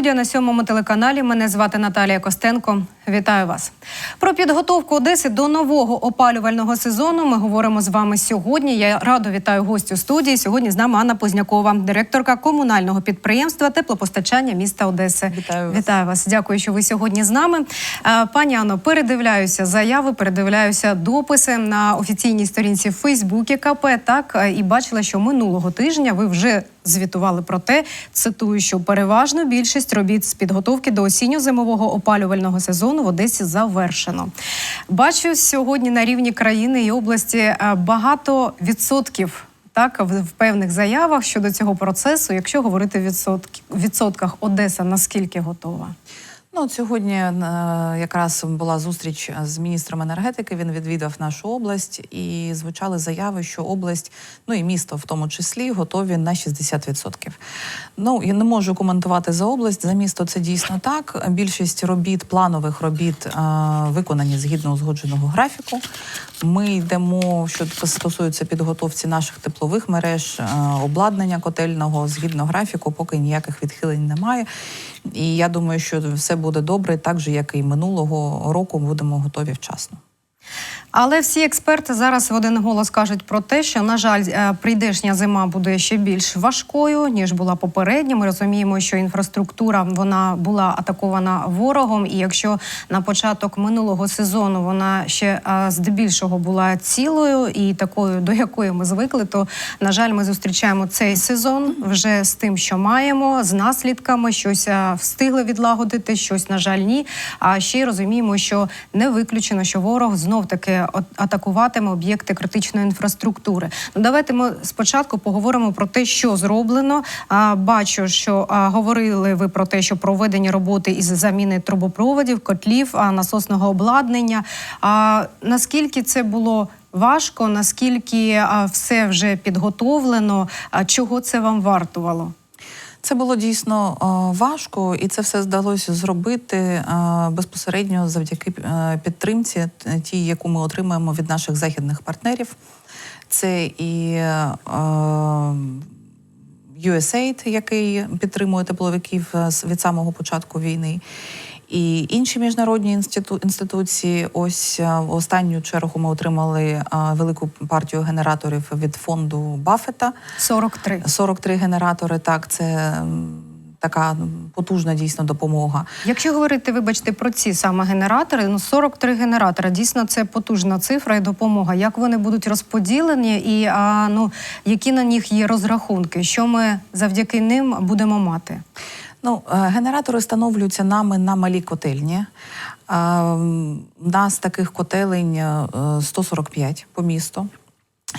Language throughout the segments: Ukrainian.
Студія на сьомому телеканалі. Мене звати Наталія Костенко. Вітаю вас. Про підготовку Одеси до нового опалювального сезону. Ми говоримо з вами сьогодні. Я радо вітаю гостю студії. Сьогодні з нами Анна Познякова, директорка комунального підприємства теплопостачання міста Одеси. Вітаю вас. Вітаю вас. Дякую, що ви сьогодні з нами. Пані Анно, передивляюся заяви, передивляюся дописи на офіційній сторінці в Фейсбуці КП. Так і бачила, що минулого тижня ви вже звітували про те, цитую, що переважно більшість робіт з підготовки до осінньо-зимового опалювального сезону в Одесі завершено. Бачу сьогодні на рівні країни і області е, багато відсотків. Так, в певних заявах щодо цього процесу, якщо говорити в відсотках, Одеса наскільки готова? Ну, сьогодні е, якраз була зустріч з міністром енергетики. Він відвідав нашу область і звучали заяви, що область, ну і місто в тому числі, готові на 60%. Ну я не можу коментувати за область. За місто це дійсно так. Більшість робіт, планових робіт е, виконані згідно узгодженого графіку. Ми йдемо, що стосується підготовці наших теплових мереж, е, обладнання котельного згідно графіку, поки ніяких відхилень немає. І я думаю, що все буде добре, так же як і минулого року будемо готові вчасно. Але всі експерти зараз в один голос кажуть про те, що на жаль, е, прийдешня зима буде ще більш важкою ніж була попередня. Ми розуміємо, що інфраструктура вона була атакована ворогом, і якщо на початок минулого сезону вона ще е, здебільшого була цілою і такою, до якої ми звикли, то на жаль, ми зустрічаємо цей сезон вже з тим, що маємо, з наслідками, щось е, встигли відлагодити, щось на жаль, ні. А ще й розуміємо, що не виключено, що ворог знов таки атакуватиме об'єкти критичної інфраструктури. Ну давайте ми спочатку поговоримо про те, що зроблено. А, бачу, що а, говорили ви про те, що проведені роботи із заміни трубопроводів, котлів, а, насосного обладнання. А наскільки це було? Важко, наскільки все вже підготовлено, чого це вам вартувало? Це було дійсно е, важко, і це все вдалося зробити е, безпосередньо завдяки е, підтримці, тій, яку ми отримуємо від наших західних партнерів. Це і е, USAID, який підтримує тепловиків від самого початку війни. І інші міжнародні інститу- інституції. Ось е, в останню чергу ми отримали е, велику партію генераторів від фонду Баффета. 43. 43 генератори. Так, це така потужна дійсно допомога. Якщо говорити, вибачте, про ці саме генератори, ну 43 генератора, дійсно це потужна цифра і допомога. Як вони будуть розподілені, і а, ну які на них є розрахунки? Що ми завдяки ним будемо мати? Ну, е, генератори встановлюються нами на малій котельні. Е, У нас таких котелень е, 145 по місту.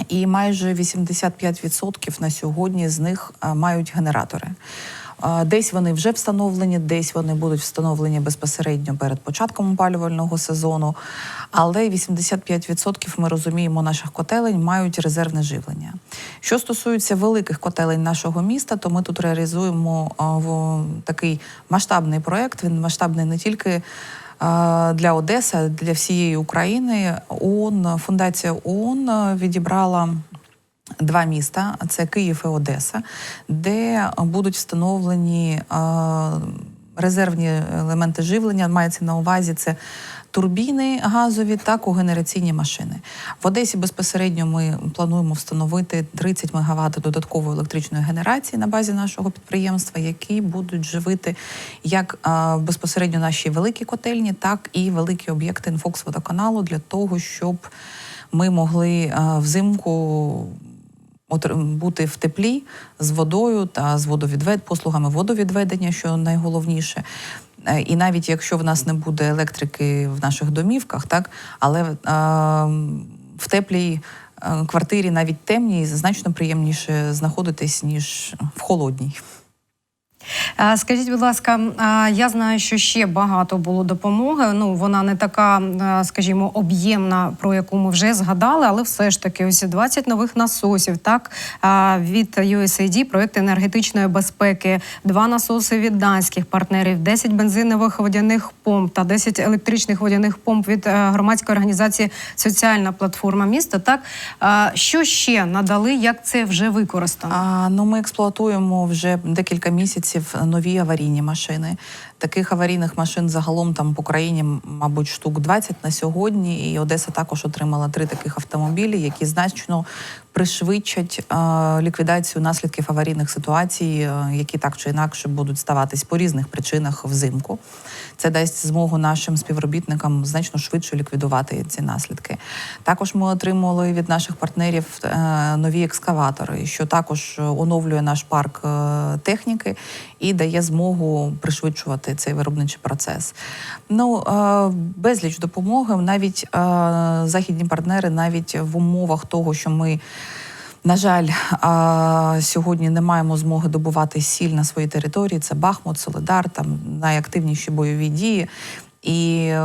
І майже 85% на сьогодні з них е, мають генератори. Десь вони вже встановлені, десь вони будуть встановлені безпосередньо перед початком опалювального сезону. Але 85% ми розуміємо наших котелень мають резервне живлення. Що стосується великих котелень нашого міста, то ми тут реалізуємо такий масштабний проект. Він масштабний не тільки для Одеси, для всієї України. ООН, фундація ООН відібрала. Два міста це Київ і Одеса, де будуть встановлені а, резервні елементи живлення. Мається на увазі це турбіни газові та когенераційні машини. В Одесі безпосередньо ми плануємо встановити 30 МВт додаткової електричної генерації на базі нашого підприємства, які будуть живити як а, безпосередньо наші великі котельні, так і великі об'єкти інфокс-водоканалу для того, щоб ми могли а, взимку бути в теплі з водою та з водовідвед, послугами водовідведення, що найголовніше. Е, І навіть якщо в нас не буде електрики в наших домівках, так але е, в теплій е, квартирі, навіть темній, значно приємніше знаходитись ніж в холодній. А, Скажіть, будь ласка, я знаю, що ще багато було допомоги. Ну вона не така, скажімо, об'ємна, про яку ми вже згадали, але все ж таки, ось 20 нових насосів. Так від USAID, проект енергетичної безпеки, два насоси від данських партнерів, 10 бензинових водяних помп та 10 електричних водяних помп від е, громадської організації Соціальна платформа міста. Так що ще надали? Як це вже використано? А, ну, ми експлуатуємо вже декілька місяців підприємців нові аварійні машини. Таких аварійних машин загалом там по країні, мабуть, штук 20 на сьогодні. І Одеса також отримала три таких автомобілі, які значно пришвидшать е, ліквідацію наслідків аварійних ситуацій, е, які так чи інакше будуть ставатись по різних причинах взимку. Це дасть змогу нашим співробітникам значно швидше ліквідувати ці наслідки. Також ми отримали від наших партнерів е, нові екскаватори, що також оновлює наш парк техніки і дає змогу пришвидшувати цей виробничий процес. Ну безліч допомоги, навіть західні партнери, навіть в умовах того, що ми. На жаль, сьогодні не маємо змоги добувати сіль на своїй території. Це Бахмут, Солидар, там найактивніші бойові дії. І е,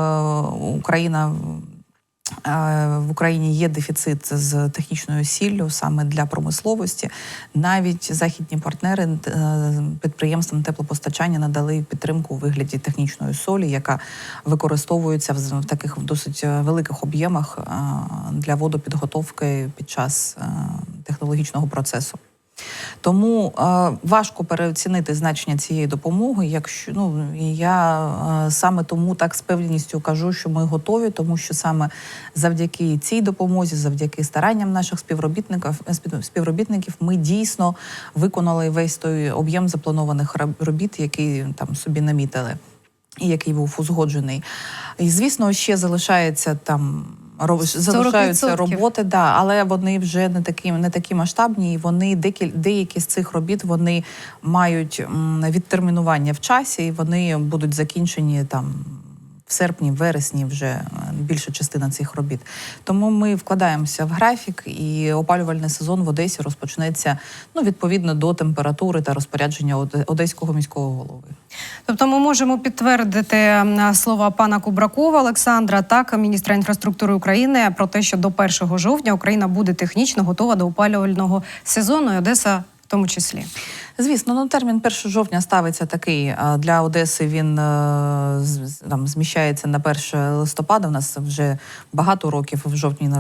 Україна в Україні є дефіцит з технічною сіллю саме для промисловості. Навіть західні партнери е, підприємствам теплопостачання надали підтримку у вигляді технічної солі, яка використовується в таких досить е, великих об'ємах е, для водопідготовки під час технологічного процесу. Тому е, важко переоцінити значення цієї допомоги. Якщо ну я е, саме тому так з певністю кажу, що ми готові, тому що саме завдяки цій допомозі, завдяки старанням наших співробітників співробітників, ми дійсно виконали весь той об'єм запланованих робіт, які там собі намітили і який був узгоджений. І звісно, ще залишається там. Залишаються 40%. роботи, да, але вони вже не такі, не такі масштабні. І вони деякі, деякі з цих робіт вони мають відтермінування в часі, і вони будуть закінчені там в серпні, вересні вже е, більша частина цих робіт. Тому ми вкладаємося в графік, і опалювальний сезон в Одесі розпочнеться ну відповідно до температури та розпорядження Оде- одеського міського голови. Тобто ми можемо підтвердити слова пана Кубракова Олександра, так міністра інфраструктури України, про те, що до 1 жовтня Україна буде технічно готова до опалювального сезону, і Одеса в тому числі. Звісно, ну термін 1 жовтня ставиться такий для Одеси. Він е, там зміщається на 1 листопада. У нас вже багато років в жовтні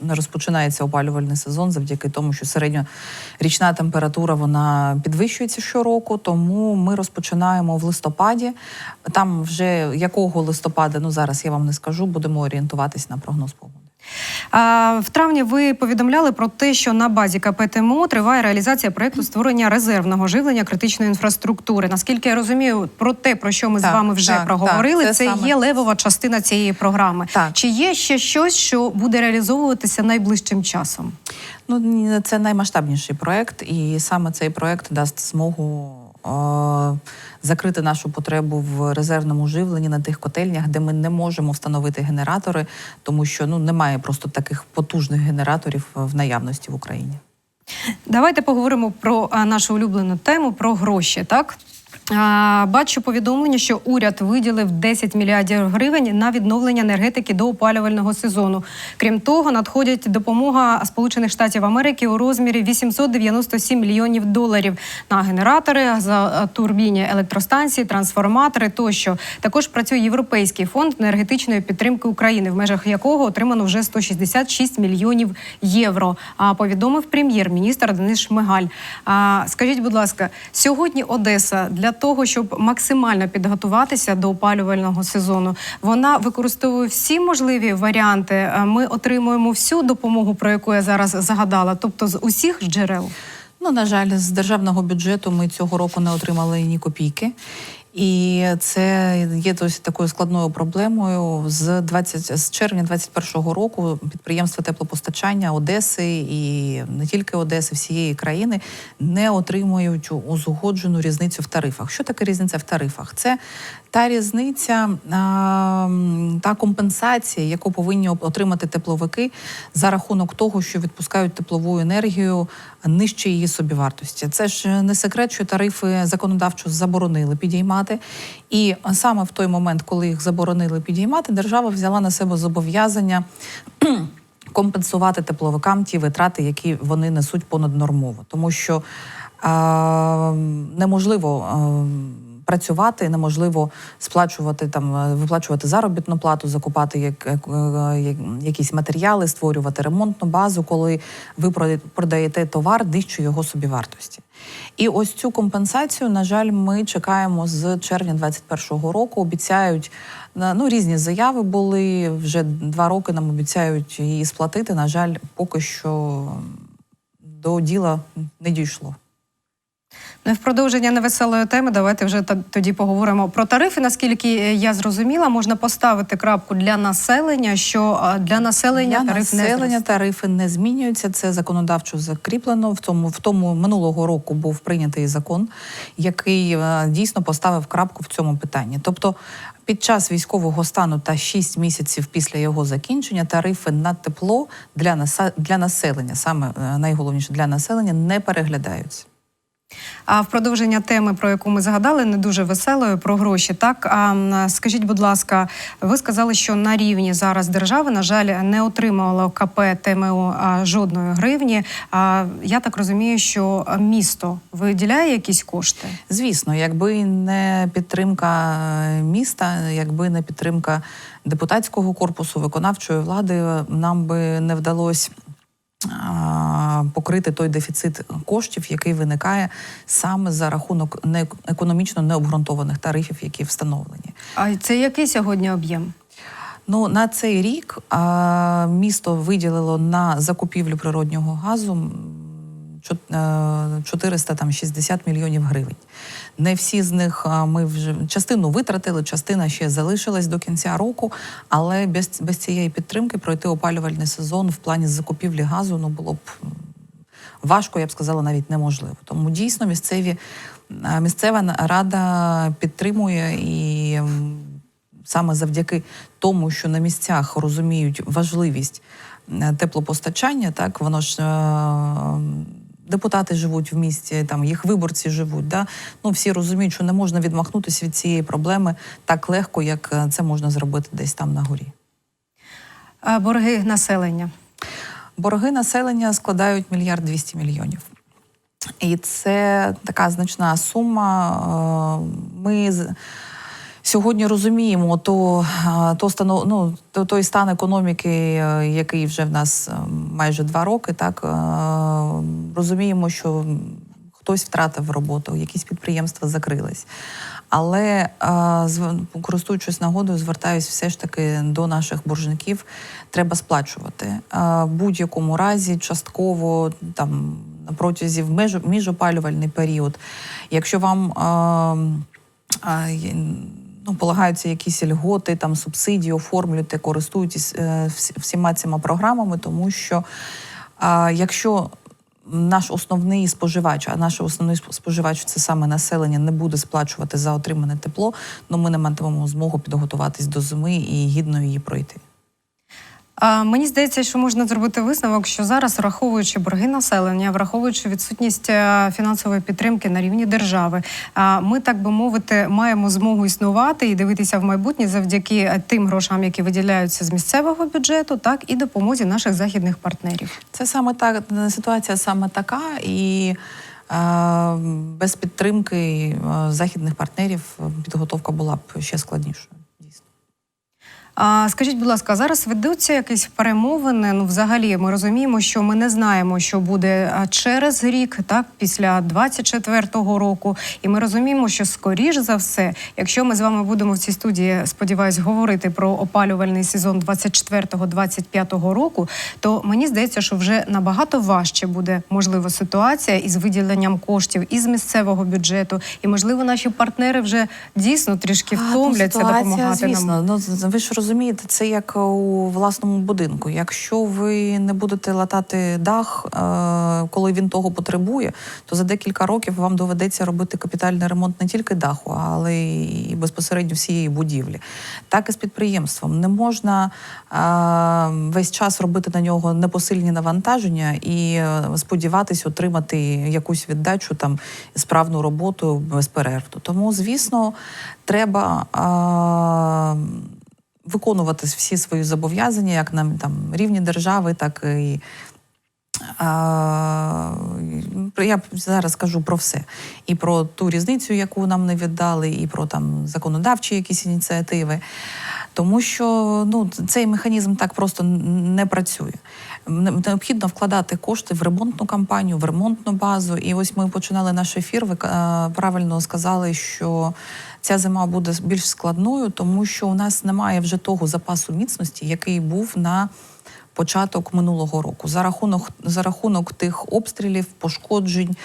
не розпочинається опалювальний сезон, завдяки тому, що середньорічна температура вона підвищується щороку. Тому ми розпочинаємо в листопаді. Там вже якого листопада, ну зараз я вам не скажу, будемо орієнтуватись на прогноз погоди. В травні ви повідомляли про те, що на базі КП ТМО триває реалізація проекту створення резервного живлення критичної інфраструктури. Наскільки я розумію, про те, про що ми Так, з вами вже так, проговорили, так, це, це саме- є левова частина цієї програми. Так. Чи є ще щось, що буде реалізовуватися найближчим часом? Ну, це наймасштабніший проект, і саме цей проект дасть змогу закрити нашу потребу в резервному живленні на тих котельнях, де ми не можемо встановити генератори, тому що ну немає просто таких потужних генераторів в наявності в Україні. Давайте поговоримо про нашу улюблену тему про гроші. Так бачу повідомлення, що уряд виділив 10 мільярдів гривень на відновлення енергетики до опалювального сезону. Крім того, надходять допомога Сполучених Штатів Америки у розмірі 897 мільйонів доларів на генератори, за а, турбінні електростанції, трансформатори тощо. Також працює Європейський фонд енергетичної підтримки України, в межах якого отримано вже 166 мільйонів євро. А повідомив прем'єр-міністр Денис Шмигаль. А скажіть, будь ласка, сьогодні Одеса для того, щоб максимально підготуватися до опалювального сезону, вона використовує всі можливі варіанти. Ми отримуємо всю допомогу, про яку я зараз загадала, тобто з усіх джерел. Ну, на жаль, з державного бюджету ми цього року не отримали ні копійки. І це є досить такою складною проблемою. З 20, з червня 2021 року підприємства теплопостачання Одеси і не тільки Одеси, всієї країни не отримують узгоджену різницю в тарифах. Що таке різниця в тарифах? Це та різниця, та компенсація, яку повинні отримати тепловики за рахунок того, що відпускають теплову енергію нижче її собівартості. Це ж не секрет, що тарифи законодавчо заборонили підіймати. І саме в той момент, коли їх заборонили підіймати, держава взяла на себе зобов'язання. Компенсувати тепловикам ті витрати, які вони несуть понаднормово, тому що е, неможливо а, працювати, неможливо сплачувати там, е, виплачувати заробітну плату, закупати як, як, е, як- якісь матеріали, створювати ремонтну базу, коли ви продаєте товар нижче його собівартості. І ось цю компенсацію, на жаль, ми чекаємо з червня 2021 року. Обіцяють ну різні заяви були вже два роки. Нам обіцяють її сплатити. На жаль, поки що до діла не дійшло. Ну і в продовження невеселої теми, давайте вже тоді поговоримо про тарифи. Наскільки е, я зрозуміла, можна поставити крапку для населення, що для населення Для тариф населення зросте. тарифи не змінюються. Це законодавчо закріплено. В тому в тому минулого року був прийнятий закон, який е, дійсно поставив крапку в цьому питанні. Тобто, під час військового стану та 6 місяців після його закінчення тарифи на тепло для для населення, саме е, найголовніше для населення, не переглядаються. А в продовження теми, про яку ми згадали, не дуже веселою про гроші. Так а скажіть, будь ласка, ви сказали, що на рівні зараз держави, на жаль, не отримало КП ТМО жодної гривні. А я так розумію, що місто виділяє якісь кошти. Звісно, якби не підтримка е, міста, якби не підтримка депутатського корпусу, виконавчої влади, нам би не вдалося покрити той дефіцит коштів, який виникає саме за рахунок економічно необґрунтованих тарифів, які встановлені. А це який сьогодні об'єм? Ну на цей рік місто виділило на закупівлю природнього газу 460 мільйонів гривень. Не всі з них ми вже частину витратили, частина ще залишилась до кінця року. Але без, без цієї підтримки пройти опалювальний сезон в плані закупівлі газу ну було б важко, я б сказала, навіть неможливо. Тому дійсно місцеві місцева рада підтримує і саме завдяки тому, що на місцях розуміють важливість е, теплопостачання, так воно ж. Депутати живуть в місті, там їх виборці живуть. Да? Ну всі розуміють, що не можна відмахнутися від цієї проблеми так легко, як е, це можна зробити десь там на горі. А, борги населення. Борги населення складають мільярд двісті мільйонів. І це така значна сума. Е, Ми сьогодні розуміємо то, то, станов, ну, то, той стан економіки, е, який вже в нас е, майже два роки, так е, розуміємо, що хтось втратив роботу, якісь підприємства закрились. Але користуючись нагодою, звертаюсь все ж таки до наших боржників. Треба сплачувати в будь-якому разі, частково там протязі в меж, період. Якщо вам е, е, є- ну, полагаються якісь льготи, там субсидії, оформлюйте, користуйтесь всіма цими програмами, тому що якщо наш основний споживач, а наш основний сп- споживач це саме населення, не буде сплачувати за отримане тепло, ну ми не матимемо змогу підготуватись до зими і гідно її пройти. Мені здається, що можна зробити висновок, що зараз, враховуючи борги населення, враховуючи відсутність е, фінансової підтримки на рівні держави, ми, так би мовити, маємо змогу існувати і дивитися в майбутнє завдяки е, тим грошам, які виділяються з місцевого бюджету, так і допомозі наших західних партнерів. Це саме так ситуація саме така, і е, без підтримки е, західних партнерів е, підготовка була б ще складнішою. А скажіть, будь ласка, зараз ведуться якісь перемовини? Ну, взагалі, ми розуміємо, що ми не знаємо, що буде через рік, так після 24-го року. І ми розуміємо, що скоріш за все, якщо ми з вами будемо в цій студії, сподіваюсь, говорити про опалювальний сезон 24-25 року, то мені здається, що вже набагато важче буде можливо ситуація із виділенням коштів із місцевого бюджету, і можливо наші партнери вже дійсно трішки А, ну, втомляться ситуація, допомагати нам. Ну ви ж розумієте, це як у власному будинку. Якщо ви не будете латати дах, е, коли він того потребує, то за декілька років вам доведеться робити капітальний ремонт не тільки даху, але й безпосередньо всієї будівлі. Так і з підприємством не можна е, весь час робити на нього непосильні навантаження і е, сподіватись отримати якусь віддачу там справну роботу безперервно. Тому, звісно, треба. Виконувати всі свої зобов'язання, як на там рівні держави, так і Я зараз кажу про все. І про ту різницю, яку нам не віддали, і про там законодавчі якісь ініціативи. Тому що ну, цей механізм так просто не працює. Необхідно вкладати кошти в ремонтну кампанію, в ремонтну базу. І ось ми починали наш ефір. Ви правильно сказали, що ця зима буде більш складною, тому що у нас немає вже того запасу міцності, який був на початок минулого року. За рахунок за рахунок тих обстрілів, пошкоджень,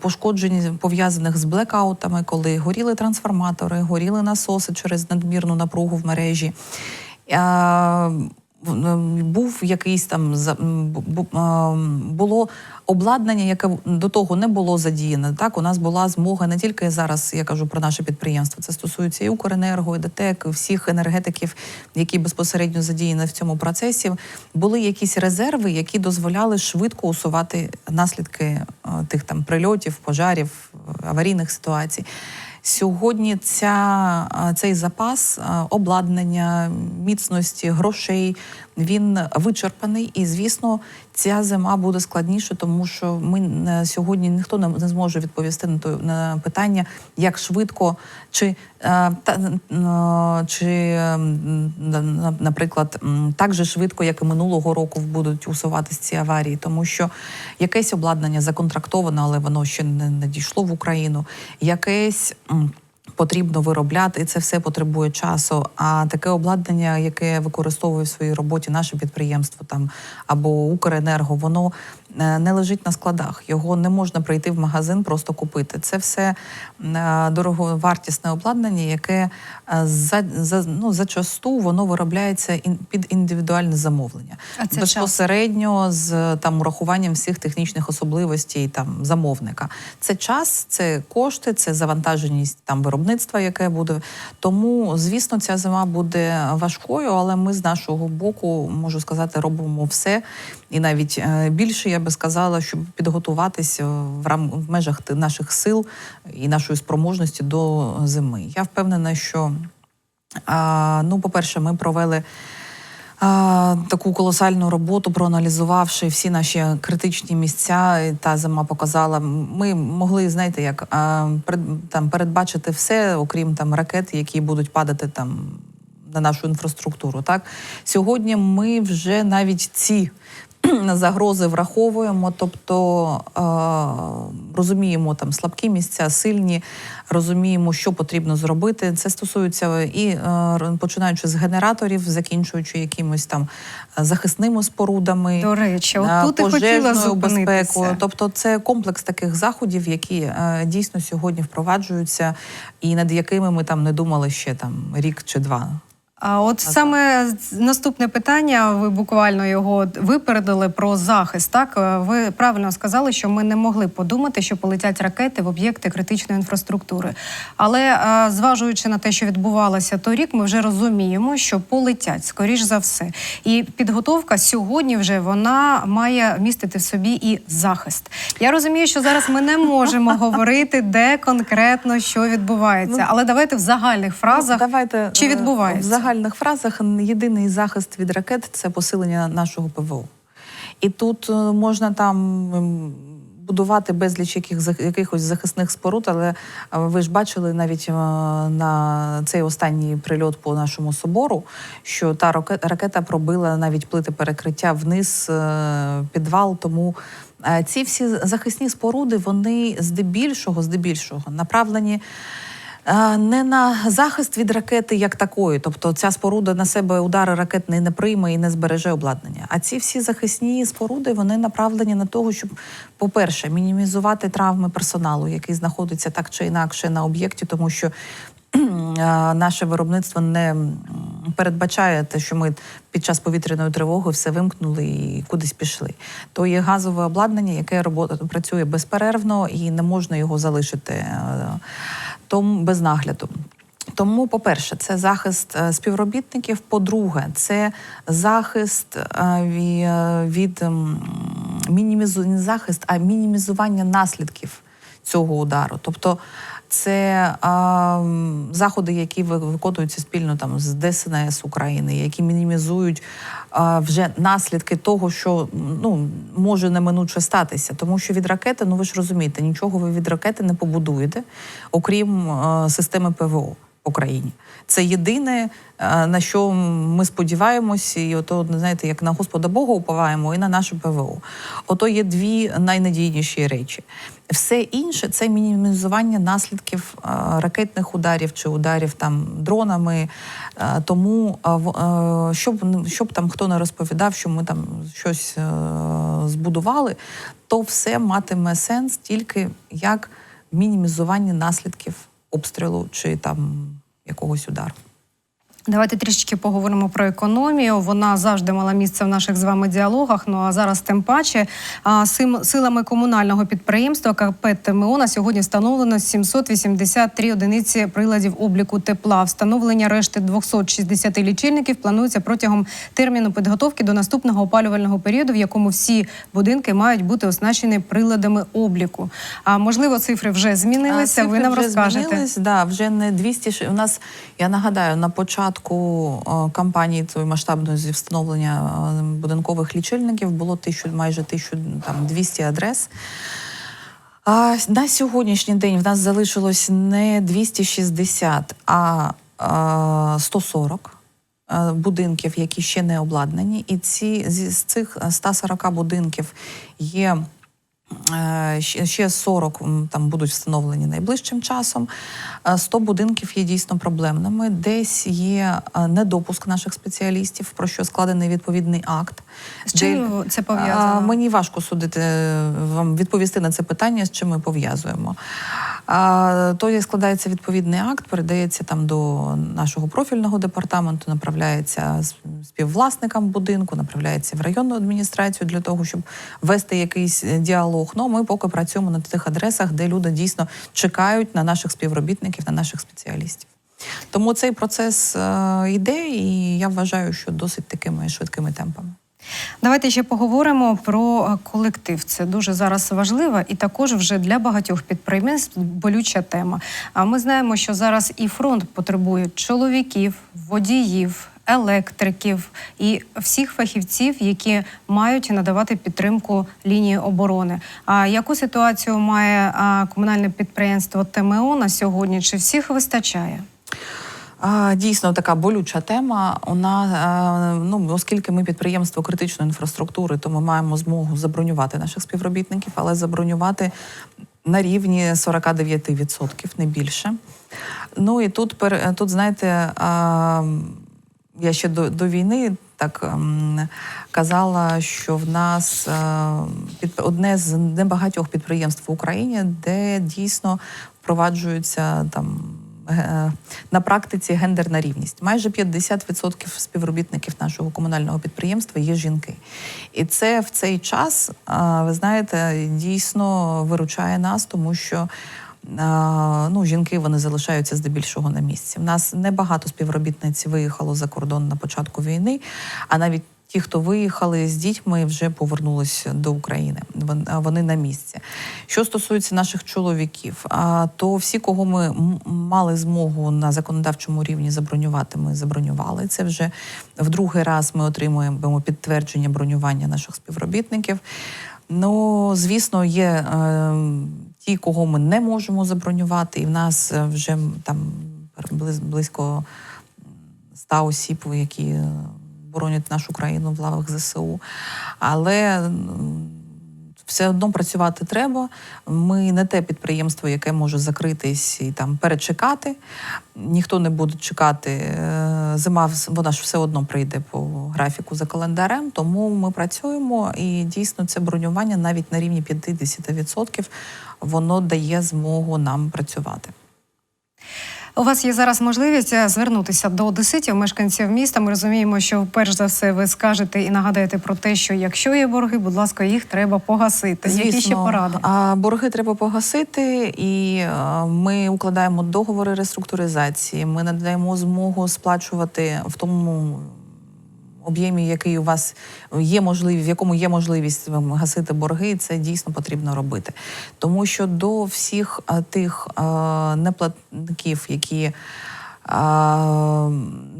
пошкоджень пов'язаних з блекаутами, коли горіли трансформатори, горіли насоси через надмірну напругу в мережі. Був якийсь там було обладнання, яке до того не було задіяне. Так, у нас була змога не тільки зараз, я кажу про наше підприємство. Це стосується і Укренерго, і ДТЕК, всіх енергетиків, які безпосередньо задіяні в цьому процесі. Були якісь резерви, які дозволяли швидко усувати наслідки е, тих там прильотів, пожарів, е, аварійних ситуацій. Сьогодні ця, цей запас обладнання, міцності, грошей він вичерпаний. І, звісно, ця зима буде складніше, тому що ми е, сьогодні ніхто не, зможе відповісти на то на питання, як швидко чи е, та е, чи на- на- наприклад, так же швидко, як і минулого року, будуть усуватись ці аварії, тому що якесь обладнання законтрактоване, але воно ще не надійшло в Україну. Якесь потрібно виробляти, і це все потребує часу. А таке обладнання, яке використовує в своїй роботі наше підприємство там або Укренерго, воно не лежить на складах. Його не можна прийти в магазин, просто купити. Це все е, дороговартісне обладнання, яке е, за, за ну зачасту воно виробляється під індивідуальне замовлення. А це час? безпосередньо з там урахуванням всіх технічних особливостей там замовника. Це час, це кошти, це завантаженість там виробництва, яке буде. Тому, звісно, ця зима буде важкою, але ми з нашого боку можу сказати, робимо все. І навіть е, більше я би сказала, щоб підготуватися в рам в межах наших сил і нашої спроможності до зими. Я впевнена, що ну, по-перше, ми провели таку колосальну роботу, проаналізувавши всі наші критичні місця. Та зима показала. Ми могли, знаєте, як там передбачити все, окрім там ракет, які будуть падати там на нашу інфраструктуру. Так сьогодні ми вже навіть ці загрози враховуємо, тобто е, розуміємо там слабкі місця, сильні, розуміємо, що потрібно зробити. Це стосується і е, починаючи з генераторів, закінчуючи якимось там е, захисними спорудами. До речі, от тут хотіла. Тобто, це комплекс таких заходів, які е, дійсно сьогодні впроваджуються, і над якими ми там не думали ще там рік чи два. А от саме наступне питання, ви буквально його випередили про захист. Так Е, ви правильно сказали, що ми не могли подумати, що полетять ракети в об'єкти критичної інфраструктури. Але е, зважуючи на те, що відбувалося торік, ми вже розуміємо, що полетять скоріш за все. І підготовка сьогодні вже вона має містити в собі і захист. Я розумію, що зараз ми не можемо говорити, де конкретно що відбувається, але давайте в загальних фразах Ну, давайте чи е, відбувається? Загальних фразах єдиний захист від ракет це посилення нашого ПВО. І тут е, можна там ем, будувати безліч яких, якихось захисних споруд, але е, ви ж бачили навіть е, на цей останній прильот по нашому собору, що та раке- ракета пробила навіть плити перекриття вниз, підвал. Тому ці всі захисні споруди, вони здебільшого, здебільшого направлені. Не на захист від ракети як такої, тобто ця споруда на себе удари ракетний не, прийме і не збереже обладнання. А ці всі захисні споруди вони направлені на того, щоб, по-перше, мінімізувати травми персоналу, який знаходиться так чи інакше на об'єкті, тому що наше виробництво не передбачає те, що ми під час повітряної тривоги все вимкнули і кудись пішли. То є газове обладнання, яке робота працює безперервно і не можна його залишити е, тому без нагляду. Тому, по-перше, це захист е, співробітників. По-друге, це захист е, ві- від мінімізу не захист, а мінімізування наслідків цього удару. Тобто це а, заходи, які ви- виконуються спільно там з ДСНС України, які мінімізують а, вже наслідки того, що ну може неминуче статися. Тому що від ракети, ну ви ж розумієте, нічого ви від ракети не побудуєте, окрім а, системи ПВО Україні. Це єдине, е, на що ми сподіваємося, і ото знаєте, як на Господа Бога уповаємо, і на наше ПВО. Ото є дві найнадійніші речі. Все інше це мінімізування наслідків е, ракетних ударів чи ударів там дронами. Е, Тому щоб, щоб там хто не розповідав, що ми там щось збудували, то все матиме сенс тільки як мінімізування наслідків обстрілу чи там якогось удару. Давайте трішечки поговоримо про економію. Вона завжди мала місце в наших з вами діалогах. Ну а зараз тим паче сим- силами комунального підприємства КП ТМО на сьогодні встановлено 783 одиниці приладів обліку тепла. Встановлення решти 260 лічильників планується протягом терміну підготовки до наступного опалювального періоду, в якому всі будинки мають бути оснащені приладами обліку. А можливо, цифри вже змінилися. А, Ви нам вже розкажете. Змінились, да, вже не 200. У нас, я нагадаю, на початку о, кампанії цієї масштабної зі встановлення е, будинкових лічильників було тисячу, майже 1200 адрес. А на сьогоднішній день в нас залишилось не 260, а, а 140 е, будинків, які ще не обладнані. І ці з цих 140 будинків є. Е, ще- Ще 40 там будуть встановлені найближчим часом. Е, 100 будинків є дійсно проблемними. Десь є е, недопуск наших спеціалістів, про що складений відповідний акт. З чим Де- це пов'язано? Мені важко судити е, вам відповісти на це питання, з чим ми пов'язуємо. А, то як складається відповідний акт, передається там до нашого профільного департаменту, направляється співвласникам будинку, направляється в районну адміністрацію для того, щоб вести якийсь е, діалог. Ну ми поки працюємо на тих адресах, де люди дійсно чекають на наших співробітників, на наших спеціалістів. Тому цей процес е, йде, і я вважаю, що досить такими швидкими темпами. Давайте ще поговоримо про е, колектив. Це дуже зараз важлива і також вже для багатьох підприємств болюча тема. А ми знаємо, що зараз і фронт потребує чоловіків, водіїв. Електриків і всіх фахівців, які мають надавати підтримку лінії оборони. А яку ситуацію має комунальне підприємство ТМО на сьогодні? Чи всіх вистачає? Дійсно, така болюча тема. У нас, ну, оскільки ми підприємство критичної інфраструктури, то ми маємо змогу забронювати наших співробітників, але забронювати на рівні 49%, не більше. Ну і тут, пер- тут знаєте, я ще до, до війни так казала, що в нас е, під, одне з небагатьох підприємств в Україні, де дійсно впроваджуються там. Ге- На практиці гендерна рівність. Майже 50% співробітників нашого комунального підприємства є жінки. І це в цей час, ви знаєте, дійсно виручає нас, тому що ну, жінки вони залишаються здебільшого на місці. У нас небагато співробітниць виїхало за кордон на початку війни, а навіть ті, хто виїхали з дітьми, вже повернулися до України. Вони на місці. Що стосується наших чоловіків, то всі, кого ми мали змогу на законодавчому рівні забронювати, ми забронювали. Це вже в другий раз ми отримуємо підтвердження бронювання наших співробітників. Ну, звісно, є е, ті, кого ми не можемо забронювати, і в нас вже там близько 100 осіб, які боронять нашу країну в лавах ЗСУ. Але все одно працювати треба. Ми не те підприємство, яке може закритись і там перечекати. Ніхто не буде чекати. Е, Зима вона ж все одно прийде по графіку за календарем. Тому ми працюємо і дійсно це бронювання навіть на рівні 50% воно дає змогу нам працювати. У вас є зараз можливість е, звернутися до одеситів, мешканців міста. Ми розуміємо, що перш за все ви скажете і нагадаєте про те, що якщо є борги, будь ласка, їх треба погасити. Які ще поради? А борги треба погасити, і е, ми укладаємо договори реструктуризації. Ми надаємо змогу сплачувати в тому об'ємі, який у вас є можливість, в якому є можливість гасити борги, це дійсно потрібно робити. Тому що до всіх тих неплатників, які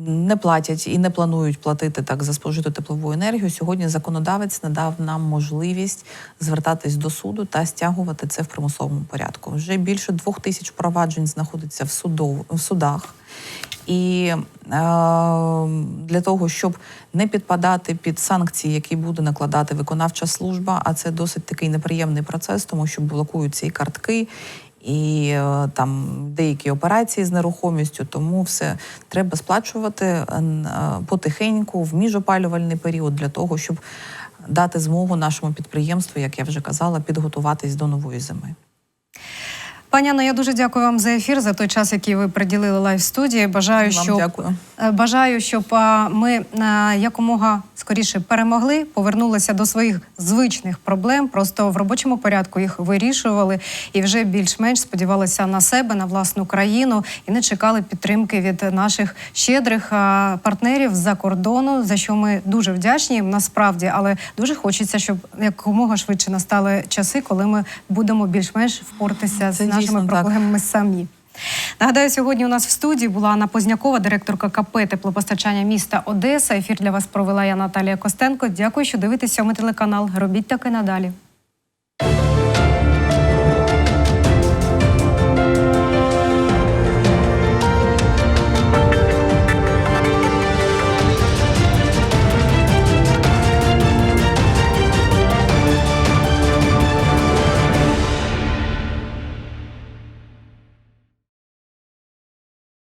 не платять і не планують платити так за спожиту теплову енергію. Сьогодні законодавець надав нам можливість звертатись до суду та стягувати це в примусовому порядку. Вже більше двох тисяч проваджень знаходиться в судов, судах. І е, для того, щоб не підпадати під санкції, які буде накладати виконавча служба, а це досить такий неприємний процес, тому що блокуються і картки, і е, там деякі операції з нерухомістю, тому все треба сплачувати е, е, потихеньку в міжопалювальний період для того, щоб дати змогу нашому підприємству, як я вже казала, підготуватись до нової зими. Пані Анно, я дуже дякую вам за ефір, за той час, який ви приділили лайв студії. Бажаю, Вам щоб дякую. Е, Бажаю, щоб ми е, якомога скоріше перемогли, повернулися до своїх звичних проблем. Просто в робочому порядку їх вирішували і вже більш-менш сподівалися на себе, на власну країну і не чекали підтримки від наших щедрих партнерів з-за кордону, за що ми дуже вдячні їм насправді, але дуже хочеться, щоб якомога швидше настали часи, коли ми будемо більш-менш впоратися з Це нашими дійсно так. проблемами самі. Нагадаю, сьогодні у нас в студії була Анна Познякова, директорка КП теплопостачання міста Одеса. Ефір для вас провела я Наталія Костенко. Дякую, що дивитесь сьомий телеканал. Робіть таки надалі.